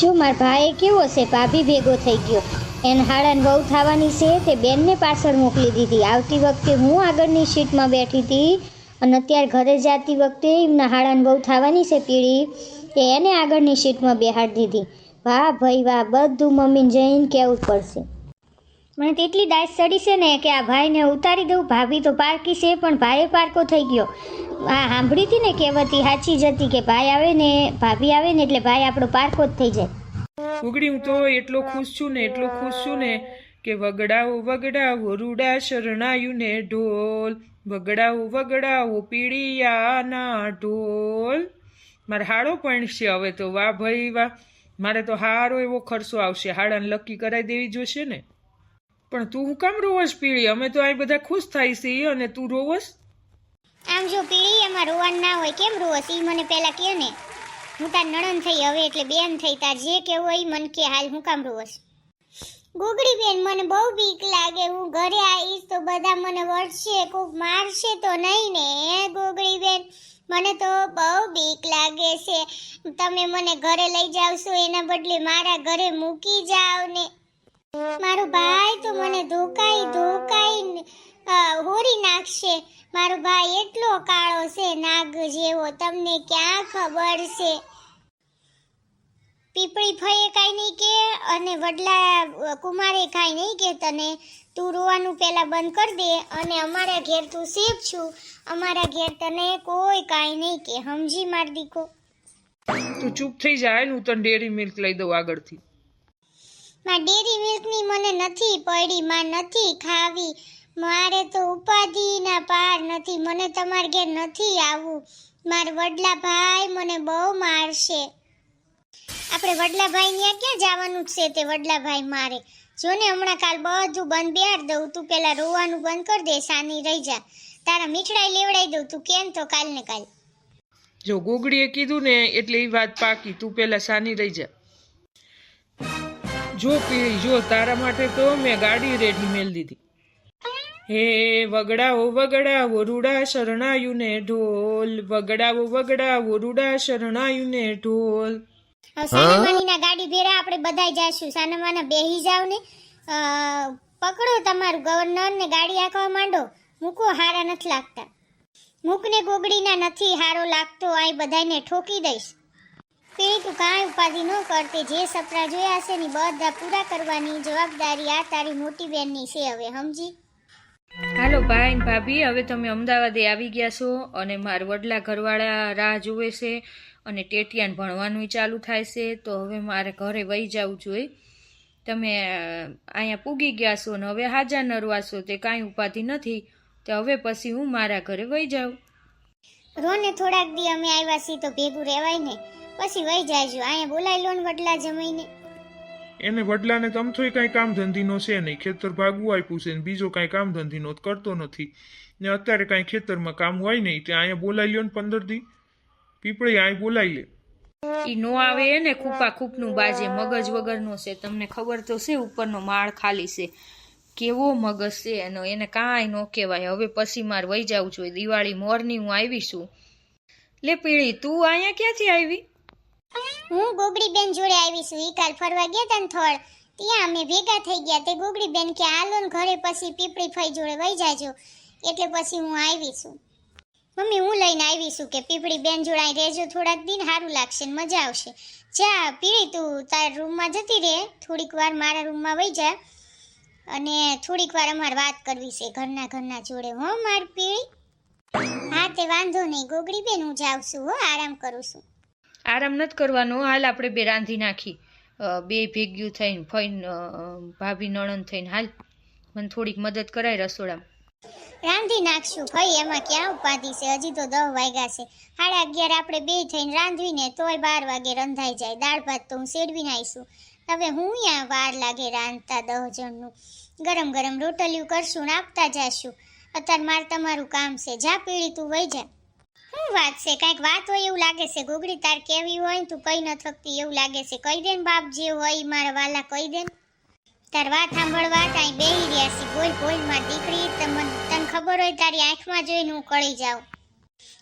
જો મારા ભાઈ કેવો છે ભાભી ભેગો થઈ ગયો. એને હાડાને બહુ થવાની છે તે બેનને પાછળ મોકલી દીધી. આવતી વખતે હું આગળની સીટમાં બેઠી હતી અને અત્યારે ઘરે જતી વખતે એમના હાડાને બહુ થવાની છે પીળી તે એને આગળની સીટમાં બેહાડી દીધી. વાહ ભાઈ વાહ, બધું મમ્મીને જઈને કહેવું પડશે. મને તેટલી દાસ ચડી છે ને કે આ ભાઈને ઉતારી દઉં. ભાભી તો પારકી છે, પણ ભાઈએ પારકો થઈ ગયો. આ સાંભળી હતી ને કહેવતી સાચી જ હતી કે ભાઈ આવે ને, ભાભી આવે ને એટલે ભાઈ આપણો પારકો જ થઈ જાય. ઉગડી હું તો એટલો ખુશ છું ને, એટલો ખુશ છું ને કે વગડાવો વગડાવો રૂડા શરણાયું ને ઢોલ. વગડાવો વગડાવો પીડિયાના ઢોલ. મારે હાડો પણ છે હવે તો, વાહ ભાઈ વાહ. મારે તો હારો એવો ખર્ચો આવશે. હાડાને લકી કરાવી દેવી જોશે ને. પણ તું હું કામ રોવસ પીળી? અમે તો અહીં બધા ખુશ થાય છે અને તું રોવસ? આમ જો પીળી, એમાં રોવાનું ના હોય, કેમ રોવસ? એ મને પહેલા કે ને. હું તાર નણન થઈ હવે, એટલે બેન થઈ. તાર જે કેવું હોય મન કે હાલ હું કામ રોવસ. ગુગડી બેન, મને બહુ બીક લાગે. હું ઘરે આવીશ તો બધા મને વળશે, કોક મારશે તો નહીં ને ગુગડી બેન? મને તો બહુ બીક લાગે છે. તમે મને ઘરે લઈ જાવશો, એના બદલે મારા ઘરે મૂકી જાવ ને. મારો ભાઈ તો મને ધોકાઈ ધોકાઈ હોરી નાખશે. મારો ભાઈ એટલો કાળો છે, નાગ જેવો. તમને ક્યાં ખબર છે? પીપળી ફઈએ કાંઈ નહીં કે અને વડલા કુમારે કાંઈ નહીં કે તને. તું રોવાનું પહેલાં બંધ કરી દે અને અમારા ઘેર તું સેફ છું. અમારા ઘેર તને કોઈ કાંઈ નહીં કે. સમજી માર દીકો તું ચૂપ થઈ જાય ને હું તને ડેરી મિલ્ક લઈ દઉં આગળથી. માં ડેરી મિલ્કની મને નથી પડી, માં નથી ખાવી. મારે તો ઉપાધિના પાર નથી, મને તમારા ઘેર નથી આવવું. મારા વડલા ભાઈ મને બહુ મારશે. આપણે વડલા ભાઈ ત્યાં ક્યાં જવાનું છે તે વડલા ભાઈ મારે? જો ને હમણાં કાલ બધું બંધ બેહાડ દઉં, તું પેલા રોવાનું બંધ કરી દે, સાની રહી જા. તારા મીઠડાઈ લેવડાઈ દઉં તું, કેમ તો કાલ ને કાલ. જો ગોગડીએ કીધું ને, એટલે એ વાત પાકી, તું પેલા સાની રહી જા. જો પીળી જો તારા માટે તો મેં ગાડી રેડી મેલ દીધી. હે વગડાવો વગડાવો રૂડા શરણાયું ને ઢોલ. વગડાવો વગડાવો રૂડા શરણાયું ને ઢોલ સાનમાનીના ગાડી ભેરા આપણે બધાય જાશું. સાનમાના બેહી જાવ ને પકડો તમારું ગવર્નર ને ગાડી આખવા માંડો. મૂકો, હારા નથી લાગતા. મૂકને ગોગડીના નથી હારો લાગતો. આ બધાને ઠોકી દઈશ. તું કાંઈ ઉપાધિ ન કરતી જે સપના જોયા છે ને બધા પૂરા કરવાની જવાબદારી આ તારી મોટી બેનની છે હવે સમજી? હાલો ભાઈ ને ભાભી હવે તમે અમદાવાદે આવી ગયા છો અને મારા વડલા ઘરવાળા રાહ જુએ છે અને ટેટિયાન ભણવાનું ચાલુ થાય છે તો હવે મારે ઘરે વહી જવું જોઈએ તમે અહીંયા પૂગી ગયા છો ને હવે હાજા નરવાશો તે કાંઈ ઉપાધિ નથી તો હવે પછી હું મારા ઘરે વહી જાઉં. રોને થોડાક દી અમે આવ્યા છીએ તો ભેગું રહેવાય ને. પછી વહી જાયજો અહીંયા બોલાય લો ને વડલા જમીને એને વડલાને તમથોય કાંઈ કામ ધંધીનો છે નહીં. ખેતર ભાગવું આપ્યું છે ને બીજો કાંઈ કામ ધંધીનો તો કરતો નથી. ને અત્યારે કાંઈ ખેતરમાં કામ હોય નહીં. તે અહીંયા બોલાઈ લ્યો ને પંદર દી. પીપળી અહીં બોલાઈ લે. ઈ નો આવે એને ખૂપા ખૂપનું બાજે. મગજ વગરનો છે. તમને ખબર તો છે ઉપરનો માળ ખાલી છે. કેવો મગજ છે એનો? એને કાંઈ ન કહેવાય. હવે પછી મારે વહી જવું જોઈએ દિવાળી મોરની હું આવી છું. લે પીળી તું અહીંયા ક્યાંથી આવી હું ગોગડી બેન જોડે આવી છું. ઈ કાલ ફરવા ગયા તા ને થોડ. ત્યાં અમે ભેગા થઈ ગયા. તે ગોગડી બેન કે હાલો ને ઘરે પછી પીપળી ફઈ જોડે વહી જાજો. એટલે પછી હું આવી છું. મમ્મી, હું લઈને આવી છું કે પીપળી બેન જોડે અહીં રહેજો થોડાક દિન, સારું લાગશે ને મજા આવશે. જા, પીળી, તું તાર રૂમમાં જતી રહે. થોડીક વાર મારા રૂમમાં વહી જા. અને થોડીક વાર અમારે વાત કરવી છે ઘરના ઘરના જોડે. હો, માર પીળી. હા, તે વાંધો નહીં. ગોગડી બેન હું જાઉં છું, હો. આરામ કરું છું. આરામ નથી કરવાનો. હાલ આપણે બે રાંધી નાખી. બે ભેગ્યું થઈને, ફઈને ભાભી નણંદ થઈને. હાલ, મને થોડીક મદદ કરાય રસોડામાં. રાંધી નાખશું. ભાઈ, એમાં ક્યાં ઉપાધિ છે? હજી તો દહ વાગ્યા છે. સાડા અગિયાર આપણે બે થઈને રાંધવીને તોય બાર વાગે રંધાઈ જાય. દાળ ભાત તો હું સેડવી આવીશું. હવે હું ત્યાં વાર લાગે રાંધતા દહ જણનું? ગરમ ગરમ રોટલીઓ કરશું ને આપતા જાશું. અત્યારે મારે તમારું કામ છે. જા પીળી, તું વહી જા. શું વાત છે? કાંઈક વાત હોય એવું લાગે છે. ગોગડી તાર કેવી હોય ને તું કઈ ન થકતી એવું લાગે છે. કહી દે ને બાપ જે હોય મારા વાલા કહી દે તાર વાત સાંભળવા તાઈ બેહી રહ્યા છે. બોલ બોલમાં દીકરી તમને તને ખબર હોય તારી આંખમાં જોઈને હું કળી જાઉં.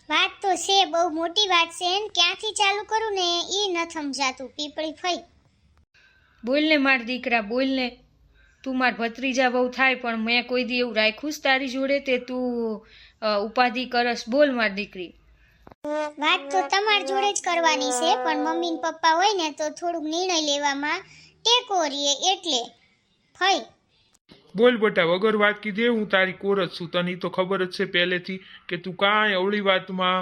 વાત તો છે, બહુ મોટી વાત છે ને. ક્યાંથી ચાલુ કરું ને એ ન સમજાતું. પીપળી ફઈ. બોલ ને માર દીકરા, બોલ ને. તું માર ભત્રીજા બહુ થાય પણ મેં કોઈ દી એવું રાખ્યું જ તારી જોડે તે તું ઉપાધિ કરસ બોલ માર દીકરી. વાત તો તમારી જોડે જ કરવાની છે પણ મમ્મી ને પપ્પા હોય ને તો થોડુંક નિર્ણય લેવામાં ટેકો રીએ એટલે. ફઈ. બોલ બટા વગર વાત કીધે હું તારી કોર જ છું. તને તો ખબર જ છે પહેલેથી કે તું કાંઈ અવળી વાતમાં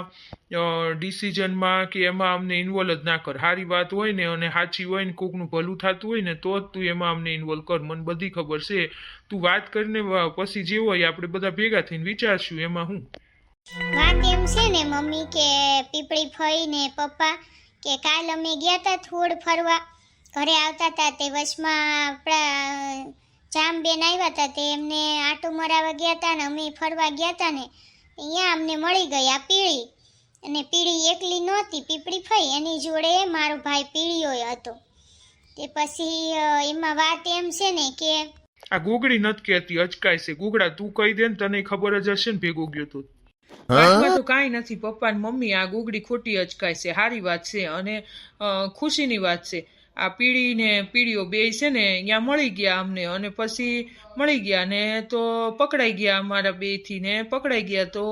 ડિસિઝનમાં કે એમાં અમને ઇન્વોલ્વ જ ના કર. સારી વાત હોય ને અને સાચી હોય ને કોકનું ભલું થતું હોય ને, તો જ તું એમાં અમને ઇન્વોલ્વ કર. મને બધી ખબર છે. તું વાત કરીને પછી જે હોય આપણે બધા ભેગા થઈને વિચારશું. એમાં હું? વાત એમ છે ને મમ્મી કે પીપળી ફઈ ને પપ્પા કે કાલ અમે ગયા હતા થોડ ફરવા. ઘરે આવતા હતા તે વચમાં આપણા જામબેન આવ્યા હતા તે એમને આટો મરાવા ગયા હતા ને અમે ફરવા ગયા હતા ને. અહીંયા અમને મળી આ પીળી. અને પીળી એકલી નહોતી પીપળી ફઈ. એની જોડે મારો ભાઈ પીળીયો હતો. તે પછી એમાં વાત એમ છે ને કે આ ગોગડી નથી કહેતી અચકાય છે. ગોગડા તું કહી દે ને તને ખબર જ હશે ને ભેગો ગયો તો. વાતમાં તો કાંઈ નથી પપ્પા ને મમ્મી આ ગોગડી ખોટી અચકાય છે. સારી વાત છે અને ખુશીની વાત છે. આ પીળી ને પીળીઓ બે છે ને અહીંયા મળી ગયા અમને અને પછી મળી ગયા ને તો પકડાઈ ગયા અમારા બેથી ને. પકડાઈ ગયા તો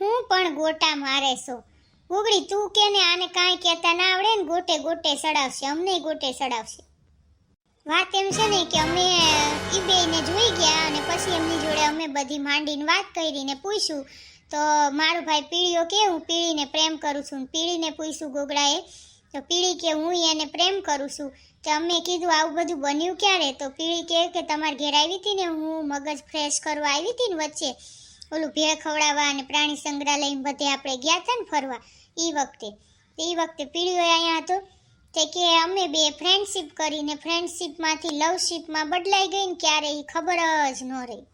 હું પણ ગોટા મારે છો. ગુગડી તું કે ને આને કાંઈ કહેતા ના આવડે ને ગોટે ગોટે સડાવશે અમને ગોટે સડાવશે વાત એમ છે ને કે અમે બેયને જોઈ ગયા અને પછી એમની જોડે અમે બધી માંડીને વાત કરીને પૂછ્યું. તો મારો ભાઈ પીળીઓ કે, હું પીળીને પ્રેમ કરું છું પીળીને પૂછ્યું ગોગડાએ, તો પીળી કે, હું એને પ્રેમ કરું છું. તો અમે કીધું, આવું બધું બન્યું ક્યારે? તો પીળી કહે કે, તમારે ઘેર આવી હતી ને, હું મગજ ફ્રેશ કરવા આવી હતી ને વચ્ચે. ઓલું ભેળ ખવડાવવા અને પ્રાણી સંગ્રહાલય બધે આપણે ગયા હતા ને ફરવા એ વખતે. એ વખતે પીળીઓ અહીંયા હતો તે કે અમે બે ફ્રેન્ડશીપ કરીને ફ્રેન્ડશીપમાંથી લવશીપમાં બદલાઈ ગઈ ને ક્યારે એ ખબર જ ન રહી.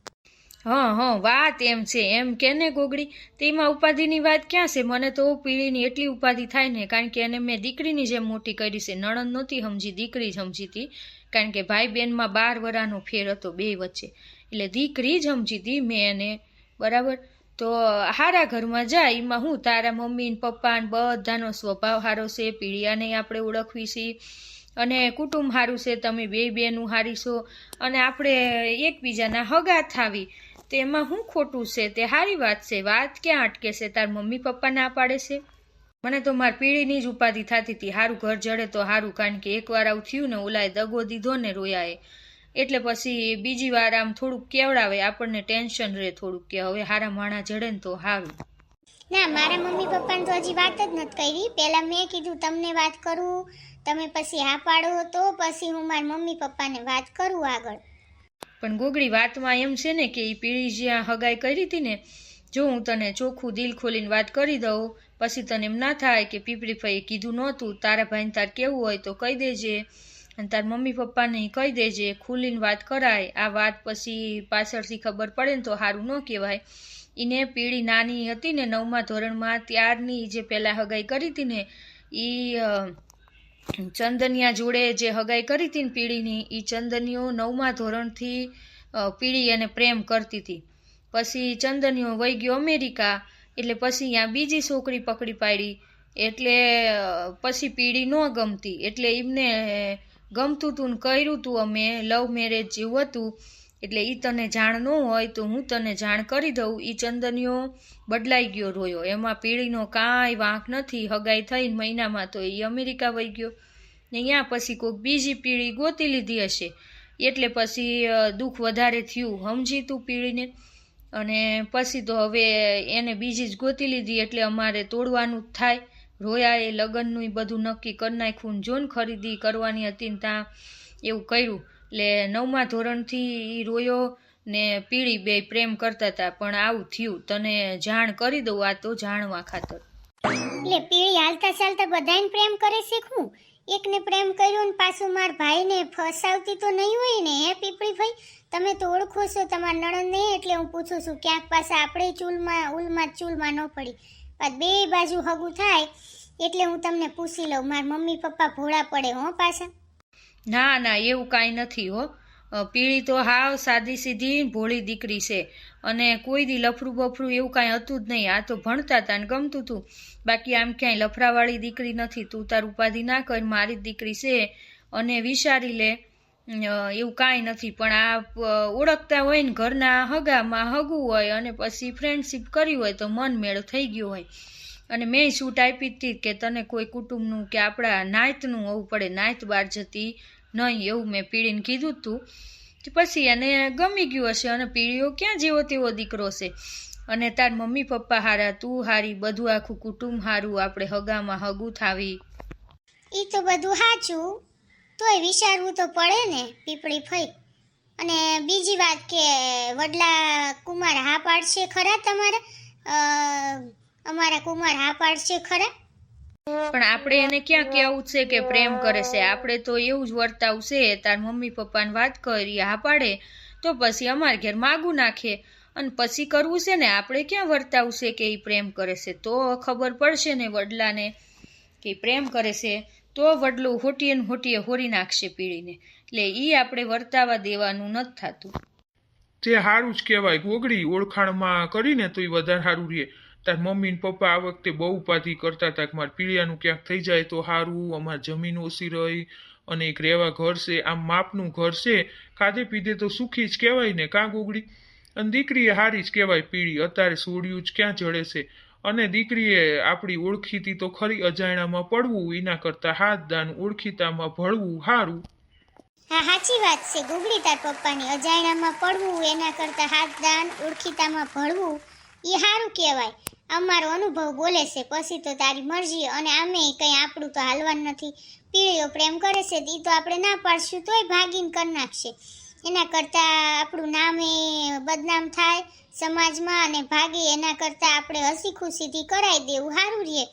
હા હા, વાત એમ છે. એમ કે ને ગોગડી, તેમાં ઉપાધિની વાત ક્યાં છે? મને તો પીળીની એટલી ઉપાધિ થાય ને કારણ કે એને મેં દીકરીની જેમ મોટી કરી છે. નણંદ નહોતી સમજી, દીકરી જ સમજી હતી કારણ કે ભાઈ બહેનમાં બાર વરાનો ફેર હતો બે વચ્ચે. એટલે દીકરી જ સમજી હતી મેં એને બરાબર? તો હારા ઘરમાં જાય, એમાં હું તારા મમ્મી ને પપ્પા ને બધાનો સ્વભાવ સારો છે, પીડિયાને આપણે ઓળખવી છીએ અને કુટુંબ સારું છે, તમે બે બેનું હારીશો. અને આપણે એકબીજાના હગા થાવી. તેમાં હું ખોટું છે? તે સારી વાત છે. વાત ક્યાં અટકે છે? તાર મમ્મી પપ્પા ના પાડે છે? મને તો મારી પીળીની જ ઉપાધિ થતી હતી. સારું ઘર જડે તો સારું કારણ કે એકવાર આવું થયું ને, ઓલાએ દગો દીધો ને રોયાએ. એટલે પછી બીજી વાર આમ થોડુંક કેવડાવે આપણને ટેન્શન રહે થોડુંક કે હવે હારા માણા જડે ને તો હાવે ના મારા મમ્મી પપ્પાને તો હજી વાત જ નથી કરી. પહેલાં મેં કીધું તમને વાત કરું તમે પછી હા પાડો તો પછી હું મારા મમ્મી પપ્પાને વાત કરું આગળ. પણ ગોગડી વાતમાં એમ છે ને કે એ પીળી જ્યાં હગાઈ કરી હતી ને જો હું તને ચોખ્ખું દિલ ખોલીને વાત કરી દઉં પછી તને એમ ના થાય કે પીપળી ફઈએ કીધું નહોતું તારા ભાઈને તાર કેવું હોય તો કહી દેજે. અને તાર મમ્મી પપ્પાને કહી દેજે, ખુલીને વાત કરાય. આ વાત પછી પાછળથી ખબર પડે ને તો સારું ન કહેવાય. એને પીળી નાની હતી ને નવમા ધોરણમાં ત્યારની જે પહેલાં હગાઈ કરી હતી ને એ ચંદનિયા જોડે જે હગાઈ કરી હતી ને પીળીની એ ચંદનિયો નવમા ધોરણથી પીળી અને પ્રેમ કરતી હતી. પછી ચંદનિયો વહી ગયો અમેરિકા, એટલે પછી અહીંયા બીજી છોકરી પકડી પાડી. એટલે પછી પીળી ન ગમતી. એટલે એમને ગમતું તું કર્યું તું, અમે લવ મેરેજ જેવું હતું, એટલે એ તને જાણ ન હોય તો હું તને જાણ કરી દઉં. એ ચંદનિયો બદલાઈ ગયો રોયો. એમાં પીળીનો કાંઈ વાંક નથી. હગાઈ થઈને મહિનામાં તો એ અમેરિકા વહી ગયો. ને અહીંયા પછી કોઈક બીજી પીળી ગોતી લીધી હશે. એટલે પછી દુઃખ વધારે થયું. સમજી તું પીળીને? અને પછી તો હવે એને બીજી જ ગોતી લીધી. એટલે અમારે તોડવાનું જ થાય. રોયા એ લગ્નનું બધું નક્કી કરી નાખ્યું જોન ખરીદી કરવાની હતી ત્યાં એવું કર્યું. એટલે નવમા ધોરણથી એ રોયો ને પીળી બે પ્રેમ કરતા હતા પણ આવું થયું. તને જાણ કરી દઉં આ તો જાણવા ખાતર. એટલે પીળી હાલતા ચાલતા બધાને પ્રેમ કરે શીખવું એકને પ્રેમ કર્યો ને પાછું માર ભાઈને ફસાવતી તો નહીં હોય ને, હે પીપળી ભાઈ? તમે તો ઓળખો છો તમારા નણંદને, એટલે હું પૂછું છું, ક્યાંક પાછા આપણે ચૂલમાં, ઉલમાં ચૂલમાં ન પડી. પાછ બે બાજુ હગું થાય એટલે હું તમને પૂછી લઉં. મારા મમ્મી પપ્પા ભોળા પડે હો પાછા. ના ના, એવું કાંઈ નથી હો. પીળી તો હાવ સાદી સીધી ભોળી દીકરી છે. અને કોઈ દી લફરું બફરું એવું કાંઈ હતું જ નહીં. આ તો ભણતા હતા ને ગમતું હતું બાકી આમ ક્યાંય લફરાવાળી દીકરી નથી. તું તાર ઉપાધિ ના કર, મારી દીકરી છે. અને વિચારી લે એવું કાંઈ નથી. પણ આ ઓળખતા હોય ને ઘરના હગામાં હગું હોય અને પછી ફ્રેન્ડશીપ કરી હોય તો મન મેળ થઈ ગયું હોય. અને મેં સૂટ આપી હતી કે તને કોઈ કુટુંબનું કે આપણા નાયતનું હોવું પડે. નાયત બહાર જતી નહીં એવું મેં પીડીને કીધું હતું પછી એને ગમી ગયું હશે અને પીળીઓ ક્યાં જેવો તેવો દીકરો છે અને તાર મમ્મી પપ્પા હારા, તું હારી, બધું આખું કુટુંબ હારું, આપણે હગામાં હગું થાવી. એ તો બધું સાચું. તોય વિચારવું તો પડે ને, પીપળી ફઈ. અને બીજી વાત કે વડલા કુમાર હા પાડશે ખરા તમારા? અમારા કુમાર હા પાડશે ખરા? પણ આપણે એને ક્યાં કહેવું છે કે પ્રેમ કરે છે? આપણે તો એવું જ વર્તાવ છે, તાર મમ્મી પપ્પાને વાત કરી હા પાડે તો પછી અમાર ઘેર માગું નાખે. અને પછી કરવું છે ને, આપણે ક્યાં વર્તાવ છે કે એ પ્રેમ કરે છે? તો ખબર પડશે ને વડલાને કે પ્રેમ કરે છે. તો વડલું હોટીએ ને હોટીએ હોરી નાખશે પીળીને. એટલે એ આપણે વર્તાવા દેવાનું નથી થતું. તે સારું જ કહેવાય. ગોગડી ઓળખાણમાં કરીને તો એ વધારે સારું રહે. તાર મમ્મી ને પપ્પા આ વખતે બહુ ઉપાધિ કરતા હતા કે મારે પીળિયાનું ક્યાંક થઈ જાય તો સારું અમારે જમીન ઓછી રહી અને એક રહેવા ઘર છે, આમ માપનું ઘર છે. ખાધે પીધે તો સુખી જ કહેવાય ને, કાં ગોગડી? અને દીકરીએ હારી જ કહેવાય પીળી. અત્યારે સોડિયું જ ક્યાં જડે છે? અને દીકરીએ આપણી ઓળખીતી તો ખરી અજાણામાં પડવું, એના કરતાં હાથ દાન ઓળખીતામાં ભળવું સારું હા સાચી વાત છે. ગુગળી તાર પપ્પાની અજાણામાં પડવું, એના કરતાં હાથ દાન ઓળખીતામાં ભળવું એ સારું કહેવાય. અમારો અનુભવ બોલે છે, પછી તો તારી મરજી અને આમે કંઈ આપણું તો હાલવાનું નથી. પીળીઓ પ્રેમ કરે છે એ તો આપણે ના પાડશું, તોય ભાગીને કરી નાખશે. એના કરતાં આપણું નામે બદનામ થાય સમાજમાં અને ભાગે, એના કરતાં આપણે હસી ખુશીથી કરાવી દેવું સારું રહે.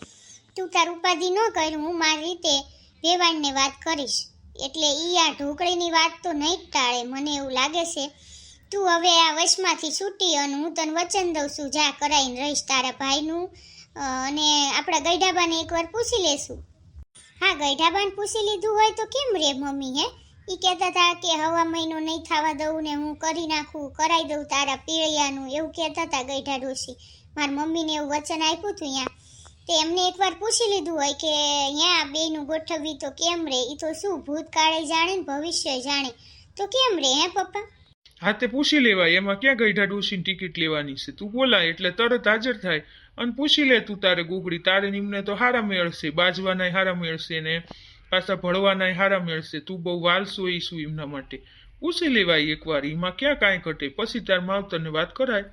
તું તાર ઉપાધિ ન કર, હું મારી રીતે વેવાણને વાત કરીશ. એટલે ઈ આ ઢોકળીની વાત તો નહીં જ ટાળે, મને એવું લાગે છે. તું હવે આ વશમાંથી છૂટી અને હું તને વચન દઉં છું. જા કરાવીને રહીશ તારા ભાઈનું અને આપણા ગઈઢાબાને એકવાર પૂછી લેશું. હા ગઈઢાબાને પૂછી લીધું હોય તો કેમ રે મમ્મી, હે? ઈ કહેતા હતા કે હવા મહિનો નહીં થવા દઉં ને હું કરી નાખું, કરાઈ દઉં તારા પીળિયાનું એવું કહેતા હતા ગઈઢા ડોશી. મારી મમ્મીને એવું વચન આપ્યું હતું ત્યાં તે એમને એકવાર પૂછી લીધું હોય કે અહીંયા બેનું ગોઠવવી તો કેમ રે? એ તો શું ભૂતકાળે જાણે ને ભવિષ્ય જાણે. તો કેમ રે, હે પપ્પા? હા, તે પૂછી લેવાય. એમાં ક્યાં ગઈઢા ડોશીની ટિકિટ લેવાની છે? તું બોલાય, એટલે તરત હાજર થાય. અને પૂછી લે તું તારે ગુગડી. તારે નિમને તો હારા મેળશે બાજવાના હારા મેળશે ને પાછા ભળવાના હારા મેળશે. તું બહુ વાલસો ઈશું એમના માટે. પૂછી લેવાય એકવાર, એમાં ક્યાં કાંઈ ઘટે? પછી તાર માવતરને વાત કરાય.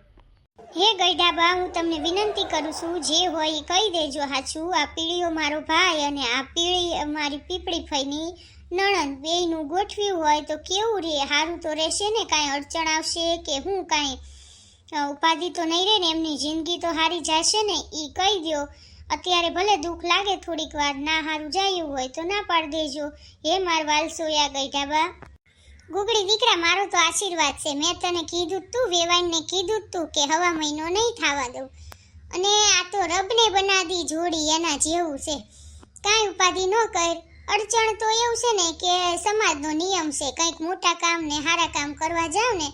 હે ગઈડાબા હું તમને વિનંતી કરું છું, જે હોય એ કહી દેજો. હાચું આ પીળીઓ મારો ભાઈ અને આ પીળી મારી પીપળી ફઈની નણંદ. બેયનું ગોઠવ્યું હોય તો કેવું રે? સારું તો રહેશે ને, કાંઈ અડચણ આવશે કે હું કાંઈ ઉપાધિ તો નહીં રહે ને, એમની જિંદગી તો હારી જશે ને? એ કહી દો અત્યારે ભલે દુઃખ લાગે થોડીક વાર, ના હારું જાયું હોય તો ના પાડ દેજો. હે, માર વાલસોયા ગઈડાબા ગુગડી દીકરા, મારો તો આશીર્વાદ છે. મેં તને કીધું તું, વેવાણને કીધું તું કે હવા મહિનો નહીં થવા દઉં. અને આ તો રબને બનાવી જોડી એના જેવું છે. કાંઈ ઉપાધિ ન કર. અડચણ તો એવું છે ને કે સમાજનો નિયમ છે. કંઈક મોટા કામ ને સારા કામ કરવા જાવ ને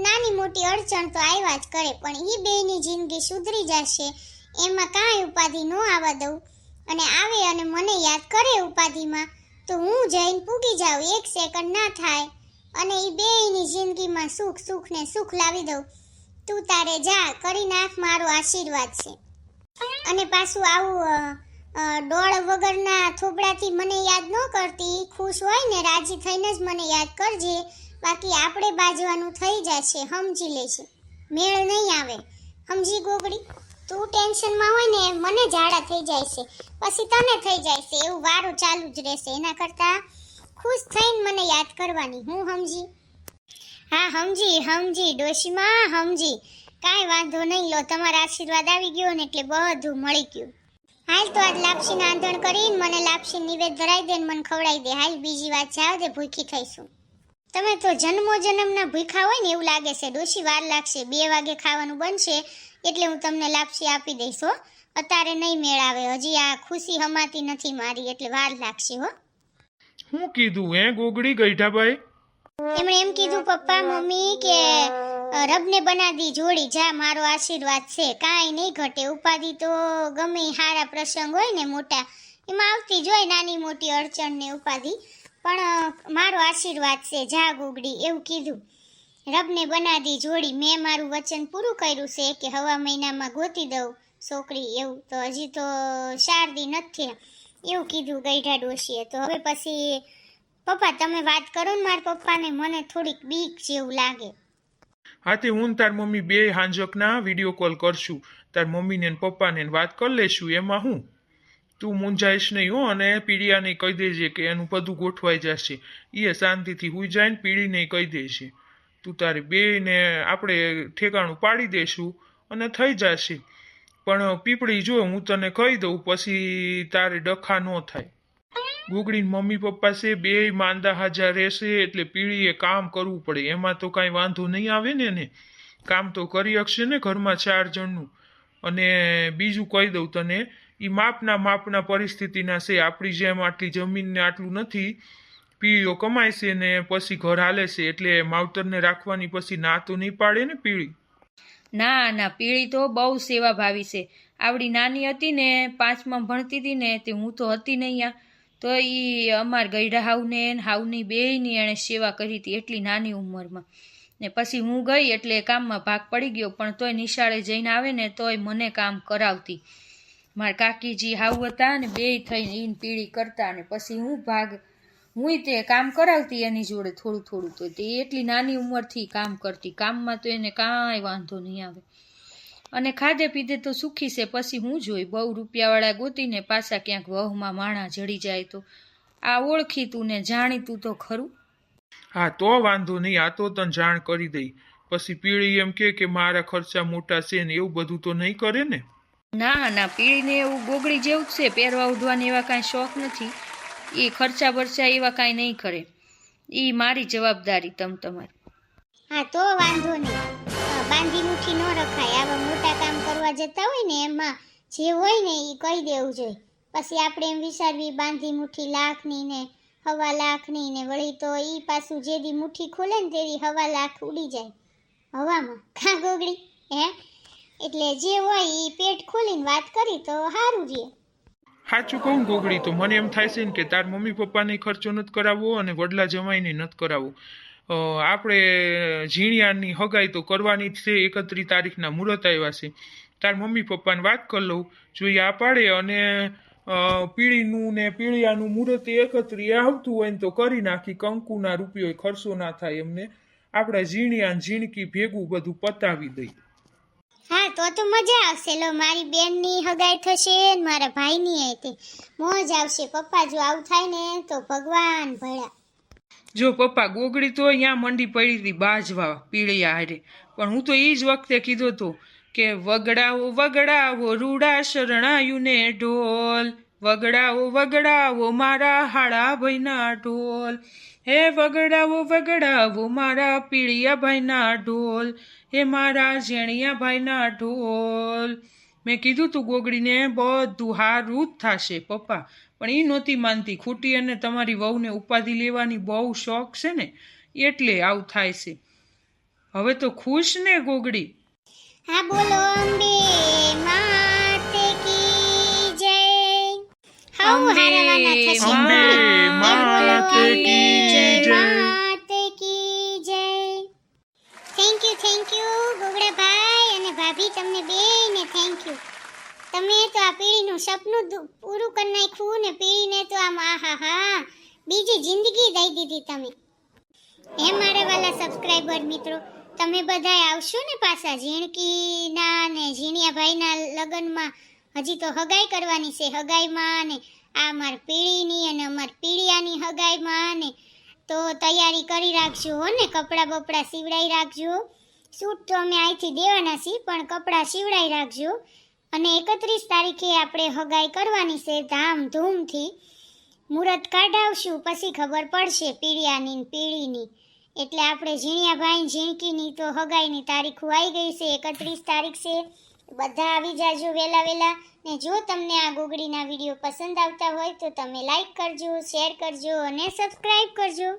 નાની મોટી અડચણ તો આવ્યા જ કરે, પણ એ બેયની જિંદગી સુધરી જશે. એમાં કાંઈ ઉપાધિ ન આવવા દઉં. અને આવે અને મને યાદ કરે ઉપાધિમાં, તો હું જઈને પૂગી જાઉં, એક સેકન્ડ ના થાય. અને એ બેયની જિંદગીમાં સુખ સુખ ને સુખ લાવી દઉં. તું તારે જા કરી નાખ મારો આશીર્વાદ છે. અને પાછું આવું ડોળ વગરના થોબડાથી મને યાદ ન કરતી ખુશ હોય ને રાજી થઈને જ મને યાદ કરજે. બાકી આપણે બાજવાનું થઈ જશે, સમજી લેશે મેળ નહીં આવે. સમજી ગોગડી? તું ટેન્શનમાં હોય ને, મને ઝાડા થઈ જાય છે. પછી તને થઈ જાય છે. એવું વારું ચાલુ જ રહેશે. એના કરતાં ખુશ થઈને મને યાદ કરવાની. હું સમજી હા સમજી સમજી ડોશીમાં સમજી કાંઈ વાંધો નહીં. લો, તમારા આશીર્વાદ આવી ગયો ને એટલે બધું મળી ગયું. હાલ તો આજ લાપસીને આંધણ કરીને મને લાપસી નિવેદ ધરાઈ દે મને ખવડાવી દે. હાલ બીજી વાત જાવ દે, ભૂખી થઈશું. તમે તો જન્મો જન્મના ભૂખા હોય ને એવું લાગે છે. ડોશી વાર લાગશે. બે વાગે ખાવાનું બનશે એટલે હું તમને લાપસી આપી દઈશ હો. અત્યારે નહીં મેળાવે. હજી આ ખુશી હમાતી નથી મારી એટલે વાર લાગશે હો. હું કીધું હે ગોગડી ગઈઠાભાઈ એમણે એમ કીધું પપ્પા મમ્મી કે રબને રબને બનાવી જોડી. જા મારો આશીર્વાદ છે. કાંઈ નહીં ઘટે. ઉપાધિ તો ગમે સારા હારા પ્રસંગ હોય ને મોટા. એમાં આવતી જ હોય નાની મોટી અડચણ ને ઉપાધિ. પણ મારો આશીર્વાદ છે જા ગુગડી એવું કીધું. રબને બનાદી જોડી, મેં મારું વચન પૂરું કર્યું છે કે હવા મહિનામાં ગોતી દઉં, છોકરી, એવું. તો હજી તો શારદી નથી. એવું કીધું ગઈઢા ડોશીએ. તો હવે પછી, પપ્પા, તમે વાત કરો ને મારા પપ્પાને, મને થોડીક બીક જેવું લાગે. હા તે હું તાર મમ્મી બે હાંજકના વીડિયો કોલ કરશું. તાર મમ્મીને પપ્પાને વાત કરી લેશું. એમાં હું? તું મૂંઝાઈશ નહીં હો અને પીડિયાને કહી દેજે કે એનું બધું ગોઠવાઈ જશે. એ શાંતિથી હુઈ જાય ને પીડીને કહી દેશે તું તારે બેયને આપણે ઠેકાણું પાડી દેશું અને થઈ જશે. પણ પીપળી જો હું તને કહી દઉં, પછી તારે ડખા ન થાય. ગુગડીન મમ્મી પપ્પા છે બે માંદા હાજર રહેશે એટલે પીળીએ કામ કરવું પડે. એમાં તો કાંઈ વાંધો નહીં આવે ને એને. કામ તો કરી શકશે ને ઘરમાં ચાર જણનું. અને બીજું કહી દઉં તને એ માપના માપના પરિસ્થિતિના છે. આપણી જેમ આટલી જમીનને આટલું નથી. પીળીઓ કમાય છે ને પછી ઘર હાલે છે. એટલે માવતરને રાખવાની પછી ના તો નહીં પાડે ને પીળી? ના ના, પીળી તો બહુ સેવાભાવી છે. આવડી નાની હતી ને, પાંચમાં ભણતી હતી ને, તે હું તો હતી નહીં આ. તો એ અમાર ગઈડા હાવને હાવની બેયની એણે સેવા કરી હતી એટલી નાની ઉંમરમાં. ને પછી હું ગઈ એટલે કામમાં ભાગ પડી ગયો, પણ તોય નિશાળે જઈને આવે ને, તોય મને કામ કરાવતી. મારા કાકીજી હાવ હતા ને બેય થઈને ઈન પીળી કરતા ને પછી હું ભાગ હું તે કામ કરાવતી એની જોડે થોડું થોડું તો તે એટલી નાની ઉંમરથી કામ કરતી, કામમાં તો એને કાંઈ વાંધો નહીં આવે. અને ખાધે પીધે તો સુખી છે, પછી હું જોઈ બહુ રૂપિયાવાળા ગોતીને પાછા ક્યાંક વહમાં માણા જડી જાય તો. આ ઓળખી તું ને જાણીતું તો ખરું? હા, તો વાંધો નહીં, આ તો તને જાણ કરી દઈ. પછી પીળી એમ કે મારા ખર્ચા મોટા છે ને એવું બધું તો નહીં કરે ને? ના ના, પીળીને એવું ગોગળી જેવું જ છે, પહેરવા, ઉધવાને એવા કાંઈ શોખ નથી. એ ખર્ચા બરચા એવા કાંઈ નહીં કરે. એ મારી જવાબદારી તમ તમારી. હા, તો વાંધો નહીં. બાંધી મુઠ્ઠી ન રખાય. આવા મોટા કામ કરવા જતા હોય ને, એમાં જે હોય ને એ કહી દેવું જોઈએ. પછી આપણે એમ વિચારવી બાંધી મુઠ્ઠી લાખની ને, હવા લાખની ને, વળી તો એ પાછું જે દી મુઠ્ઠી ખોલે ને તેવી હવા લાખ ઉડી જાય. હવામાં. કાં ગોગડી હે? એટલે જે હોય એ પેટ ખોલીને વાત કરી તો સારું રહે સાચું કહું ગોગડી તો મને એમ થાય છે ને કે તાર મમ્મી પપ્પાને ખર્ચો નથી કરાવવો અને વડલા જમાઈને નથી કરાવવો. આપણે ઝીણિયાની હગાઈ તો કરવાની જ છે એકત્રીસ તારીખના મુહૂર્ત આવ્યા છે. તાર મમ્મી પપ્પાને વાત કરી લઉં. જો એ આ પાડે અને પીળીનું ને પીળિયાનું મુહૂર્ત એકત્રી આવતું હોય ને તો કરી નાખી, કંકુના રૂપિયો ખર્ચો ના થાય એમને. આપણે ઝીણિયા ઝીણકી ભેગું બધું પતાવી દઈ. હા, તો તો મજા આવશે. લો, મારી બેનની હગાઈ થશે મારા ભાઈની એ તે મોજ આવશે. પપ્પા, જો આવું થાય ને, તો ભગવાન ભળ્યા જો પપ્પા ગોગડી તો અહીંયા મંડી પડી હતી બાજવા, પીળિયા હારે. પણ હું તો એ જ વખતે કીધો તો કે વગડાવો વગડાવો રૂડા શરણાયું ને ઢોલ. વગડાવો વગડાવો મારા હાડા ભાઈના ઢોલ. હે વગડાવો વગડાવો, મારા પીળિયા ભાઈના ઢોલ, હે મારા ઝેણિયા ભાઈના ઢોલ. મેં કીધું તું ગોગડીને, બધું હારું જ થશે, પપ્પા. પણ એ નહોતી માનતી. ખૂટી અને તમારી વહુને ઉપાધિ લેવાની બહુ શોખ છે ને, એટલે આવું થાય છે. હવે તો ખુશ ને ગોગડી? હા, બોલો, અંબે. અંબે હારવાના થશે અંબે માતે કી જય. માતે કી જય thank you thank you Gogdabhai અને ભાભી તમને બેયને થેન્ક યુ તમે તો આ પેઢીનું સપનું પૂરું કરી નાખ્યું ને પેઢીને તો આમ આહા હા બીજી જિંદગી દઈ દીધી તમે. હે મારા વાલા સબસ્ક્રાઇબર મિત્રો તમે બધા આવશો ને પાછા ઝીણકીના ને ઝીણિયાભાઈના લગ્નમાં હજી તો હગાઈ કરવાની છે હગાઈમાં ને આ અમાર પીળીની અને અમાર પીળિયાની હગાઈમાં ને. તો તૈયારી કરી રાખજો હો ને, કપડાં બપડાં સીવડાવી રાખજો. સૂટ તો અમે અહીંથી દેવાના છીએ, પણ કપડાં સીવડાવી રાખજો. અને એકત્રીસ તારીખે આપણે હગાઈ કરવાની છે, ધામધૂમથી. મુહૂર્ત કાઢાવશું, પછી ખબર પડશે પીળિયાની પીળીની. એટલે આપણે ઝીણિયાભાઈ ઝીણકીની તો હગાઈની તારીખો આવી ગઈ છે, એકત્રીસ તારીખ છે. બધા આવી જાજો વહેલા વહેલા ને જો તમને આ ગોગડીના વીડિયો પસંદ આવતા હોય તો તમે લાઈક કરજો શેર કરજો અને સબસ્ક્રાઈબ કરજો.